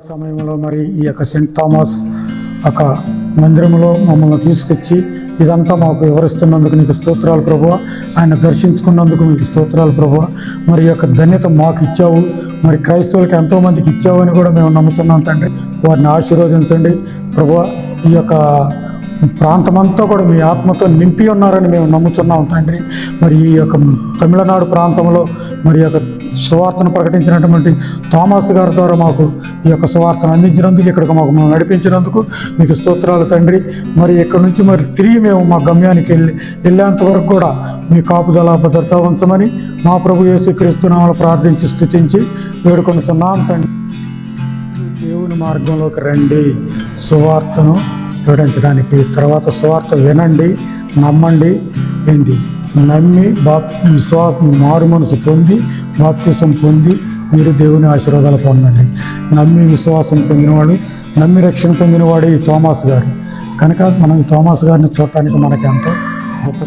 సమయంలో మరి ఈ యొక్క సెంట్ థామస్ ఒక మందిరంలో మమ్మల్ని తీసుకొచ్చి ఇదంతా మాకు వివరిస్తున్నందుకు నీకు స్తోత్రాలు ప్రభు ఆయన దర్శించుకున్నందుకు మీకు స్తోత్రాలు ప్రభు మరి యొక్క ధన్యత మాకు ఇచ్చావు. మరి క్రైస్తవులకి ఎంతోమందికి ఇచ్చావు అని కూడా మేము నమ్ముతున్నాం తండ్రి. వారిని ఆశీర్వదించండి. ప్రభు ఈ యొక్క ప్రాంతమంతా కూడా మీ ఆత్మతో నింపి ఉన్నారని మేము నమ్ముతున్నాం తండ్రి. మరి ఈ యొక్క తమిళనాడు ప్రాంతంలో మరి యొక్క సువార్తను ప్రకటించినటువంటి థామస్ గారి ద్వారా మాకు ఈ యొక్క సువార్తను అందించినందుకు ఇక్కడికి మాకు మేము నడిపించినందుకు మీకు స్తోత్రాలు తండ్రి. మరి ఇక్కడ నుంచి మరి తిరిగి మేము మా గమ్యానికి వెళ్ళి వెళ్ళేంత వరకు కూడా మీ కాపుదల భద్రత ఉంచమని మా ప్రభు యేసు క్రీస్తునామలు ప్రార్థించి స్థుతించి వేడుకొనుతున్నాం తండ్రి. దేవుని మార్గంలోకి రండి. సువార్తను వివరించడానికి తర్వాత సువార్త వినండి నమ్మండి ఏంటి? నమ్మి బాప్ విశ్వాసం మారు మనసు పొంది బాప్తిసం పొంది మీరు దేవుని ఆశీర్వాదాలు పొందండి. నమ్మి విశ్వాసం పొందినవాడు నమ్మి రక్షణ పొందినవాడు ఈ థోమాస్ గారు. కనుక మనం ఈ గారిని చూడటానికి మనకి ఎంతో గొప్ప